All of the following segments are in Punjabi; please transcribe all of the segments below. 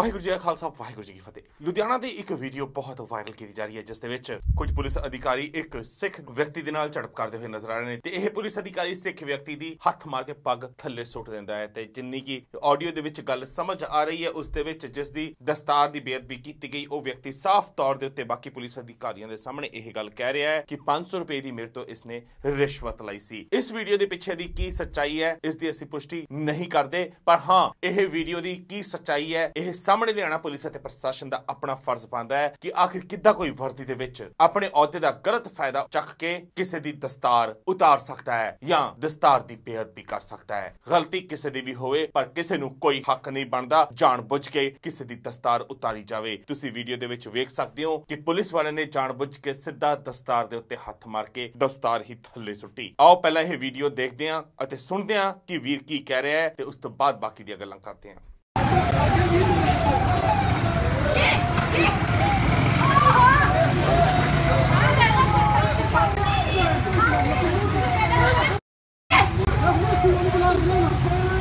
ਵਾਹਿਗੁਰੂ ਜੀ ਕਾ ਖਾਲਸਾ, ਵਾਹਿਗੁਰੂ ਜੀ ਕੀ ਫਤਿਹ। ਲੁਧਿਆਣਾ ਦੀ ਇੱਕ ਵੀਡੀਓ ਬਹੁਤ ਵਾਇਰਲ ਕੀਤੀ ਜਾ ਰਹੀ ਹੈ, ਜਿਸ ਦੇ ਵਿੱਚ ਕੁਝ ਪੁਲਿਸ ਅਧਿਕਾਰੀ ਇੱਕ ਸਿੱਖ ਵਿਅਕਤੀ ਦੇ ਨਾਲ ਝੜਪ ਕਰਦੇ ਹੋਏ ਨਜ਼ਰ ਆ ਰਹੇ ਨੇ ਤੇ ਇਹ ਪੁਲਿਸ ਅਧਿਕਾਰੀ ਸਿੱਖ ਵਿਅਕਤੀ ਦੀ ਹੱਥ ਮਾਰ ਕੇ ਪੱਗ ਥੱਲੇ ਸੁੱਟ ਦਿੰਦਾ ਹੈ ਤੇ ਜਿੰਨੀ ਕੀ ਆਡੀਓ ਦੇ ਵਿੱਚ ਗੱਲ ਸਮਝ ਆ ਰਹੀ ਹੈ, ਉਸ ਦੇ ਵਿੱਚ ਜਿਸ ਦੀ ਦਸਤਾਰ ਦੀ ਬੇਅਦਬੀ ਕੀਤੀ ਗਈ, ਉਹ ਵਿਅਕਤੀ ਸਾਫ਼ ਤੌਰ ਦੇ ਉੱਤੇ ਬਾਕੀ ਪੁਲਿਸ ਅਧਿਕਾਰੀਆਂ ਦੇ ਸਾਹਮਣੇ ਇਹ ਗੱਲ ਕਹਿ ਰਿਹਾ ਹੈ ਕਿ 500 ਰੁਪਏ ਦੀ ਮੇਰੇ ਤੋਂ ਇਸਨੇ ਰਿਸ਼ਵਤ ਲਈ ਸੀ। ਇਸ ਵੀਡੀਓ ਦੇ ਪਿੱਛੇ ਦੀ ਕੀ ਸੱਚਾਈ ਹੈ, ਇਸ ਦੀ ਅਸੀਂ ਪੁਸ਼ਟੀ ਨਹੀਂ ਕਰਦੇ, ਪਰ ਹਾਂ, ਇਹ ਵੀਡੀਓ ਦੀ ਕੀ ਸੱਚਾਈ ਹੈ, ਇਹ ਸਾਹਮਣੇ ਲਿਆਣਾ ਪੁਲਿਸ ਅਤੇ ਪ੍ਰਸ਼ਾਸਨ ਦਾ ਆਪਣਾ ਫਰਜ਼ ਬਣਦਾ ਹੈ ਕਿ ਆਖਿਰ ਕਿੱਦਾਂ ਕੋਈ ਵਰਦੀ ਦੇ ਵਿੱਚ ਆਪਣੇ ਅਹੁਦੇ ਦਾ ਗਲਤ ਫਾਇਦਾ ਚੱਕ ਕੇ ਕਿਸੇ ਦੀ ਦਸਤਾਰ ਉਤਾਰ ਸਕਦਾ ਹੈ ਜਾਂ ਦਸਤਾਰ ਦੀ ਬੇਅਦਬੀ ਕਰ ਸਕਦਾ ਹੈ। ਗਲਤੀ ਕਿਸੇ ਦੀ ਵੀ ਹੋਵੇ, ਪਰ ਕਿਸੇ ਨੂੰ ਕੋਈ ਹੱਕ ਨਹੀਂ ਬਣਦਾ ਜਾਣਬੁੱਝ ਕੇ ਕਿਸੇ ਦੀ ਦਸਤਾਰ ਉਤਾਰੀ ਜਾਵੇ। ਤੁਸੀਂ ਵੀਡੀਓ ਦੇ ਵਿੱਚ ਵੇਖ ਸਕਦੇ ਹੋ ਕਿ ਪੁਲਿਸ ਵਾਲੇ ਨੇ ਜਾਣਬੁੱਝ ਕੇ ਸਿੱਧਾ ਦਸਤਾਰ ਦੇ ਉੱਤੇ ਹੱਥ ਮਾਰ ਕੇ ਦਸਤਾਰ ਹੀ ਥੱਲੇ ਸੁੱਟੀ। ਆਓ ਪਹਿਲਾਂ ਇਹ ਵੀਡੀਓ ਦੇਖਦੇ ਹਾਂ ਅਤੇ ਸੁਣਦੇ ਹਾਂ ਕਿ ਵੀਰ ਕੀ ਕਹਿ ਰਿਹਾ ਹੈ ਤੇ ਉਸ ਤੋਂ ਬਾਅਦ ਬਾਕੀ ਦੀਆਂ ਗੱਲਾਂ ਕਰਦੇ ਹਾਂ। Thank you.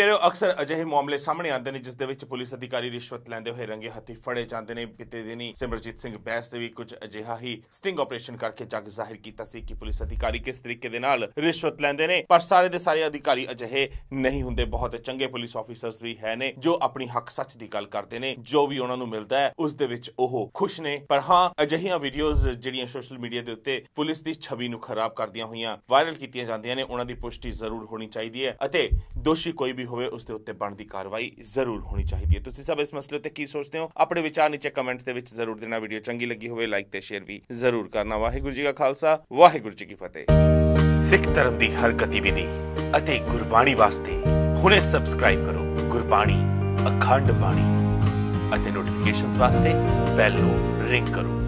ਗੁਰਪਿਆਰਿਓ ਅਕਸਰ ਅਜਿਹੇ ਮਾਮਲੇ ਸਾਹਮਣੇ ਆਉਂਦੇ ਨੇ, ਜਿਸ ਦੇ ਵਿੱਚ ਪੁਲਿਸ ਅਧਿਕਾਰੀ ਰਿਸ਼ਵਤ ਲੈਂਦੇ ਹੋਏ ਰੰਗੇ ਹੱਥੀ ਫੜੇ ਜਾਂਦੇ ਨੇ। ਬੀਤੇ ਦਿਨੀ ਸਿਮਰਜੀਤ ਸਿੰਘ ਬੈਸ ਦੇ ਵੀ ਕੁਝ ਅਜਿਹਾ ਹੀ ਸਟਿੰਗ ਆਪਰੇਸ਼ਨ ਕਰਕੇ ਜੱਗ ਜ਼ਾਹਿਰ ਕੀਤਾ ਸੀ ਕਿ ਪੁਲਿਸ ਅਧਿਕਾਰੀ ਕਿਸ ਤਰੀਕੇ ਦੇ ਨਾਲ ਰਿਸ਼ਵਤ ਲੈਂਦੇ ਨੇ। ਪਰ ਸਾਰੇ ਦੇ ਸਾਰੇ ਅਧਿਕਾਰੀ ਅਜਿਹੇ ਨਹੀਂ ਹੁੰਦੇ। ਬਹੁਤ ਚੰਗੇ ਪੁਲਿਸ ਆਫੀਸਰਸ ਵੀ ਹੈ ਨੇ, ਜੋ ਆਪਣੀ ਹੱਕ ਸੱਚ ਦੀ ਗੱਲ ਕਰਦੇ ਨੇ। ਜੋ ਵੀ ਉਹਨਾਂ ਨੂੰ ਮਿਲਦਾ ਹੈ, ਉਸ ਦੇ ਵਿੱਚ ਉਹ ਖੁਸ਼ ਨੇ। ਪਰ ਹਾਂ, ਅਜਿਹੀਆਂ ਵੀਡੀਓਜ਼ ਜਿਹੜੀਆਂ ਸੋਸ਼ਲ ਮੀਡੀਆ ਦੇ ਉੱਤੇ ਪੁਲਿਸ ਦੀ ਛਵੀ ਨੂੰ ਖਰਾਬ ਕਰਦੀਆਂ ਹੋਈਆਂ ਵਾਇਰਲ ਕੀਤੀਆਂ ਜਾਂਦੀਆਂ ਨੇ, ਉਹਨਾਂ ਦੀ ਪੁਸ਼ਟੀ ਜ਼ਰੂਰ ਹੋਣੀ ਚਾਹੀਦੀ ਹੈ। ਅਤੇ ਦੋਸ਼ੀ ਕੋਈ ਵੀ ਹੋਵੇ, ਉਸ ਦੇ ਉੱਤੇ ਬਣਦੀ ਕਾਰਵਾਈ ਜ਼ਰੂਰ ਹੋਣੀ ਚਾਹੀਦੀ ਹੈ। ਤੁਸੀਂ ਸਭ ਇਸ ਮਸਲੇ ਉੱਤੇ ਕੀ ਸੋਚਦੇ ਹੋ? ਆਪਣੇ ਵਿਚਾਰ ਨੀਚੇ ਕਮੈਂਟਸ ਦੇ ਵਿੱਚ ਜ਼ਰੂਰ ਦੇਣਾ। ਵੀਡੀਓ ਚੰਗੀ ਲੱਗੀ ਹੋਵੇ ਲਾਈਕ ਤੇ ਸ਼ੇਅਰ ਵੀ ਜ਼ਰੂਰ ਕਰਨਾ। ਵਾਹਿਗੁਰੂ ਜੀ ਕਾ ਖਾਲਸਾ, ਵਾਹਿਗੁਰੂ ਜੀ ਕੀ ਫਤਿਹ। ਸਿੱਖ ਧਰਮ ਦੀ ਹਰ ਗਤੀਵਿਧੀ ਅਤੇ ਗੁਰਬਾਣੀ ਵਾਸਤੇ ਹੁਣੇ ਸਬਸਕ੍ਰਾਈਬ ਕਰੋ ਗੁਰਬਾਣੀ, ਅਖੰਡ ਬਾਣੀ ਅਤੇ ਨੋਟੀਫਿਕੇਸ਼ਨਸ ਵਾਸਤੇ ਬੈਲ ਨੂੰ ਰਿੰਗ ਕਰੋ।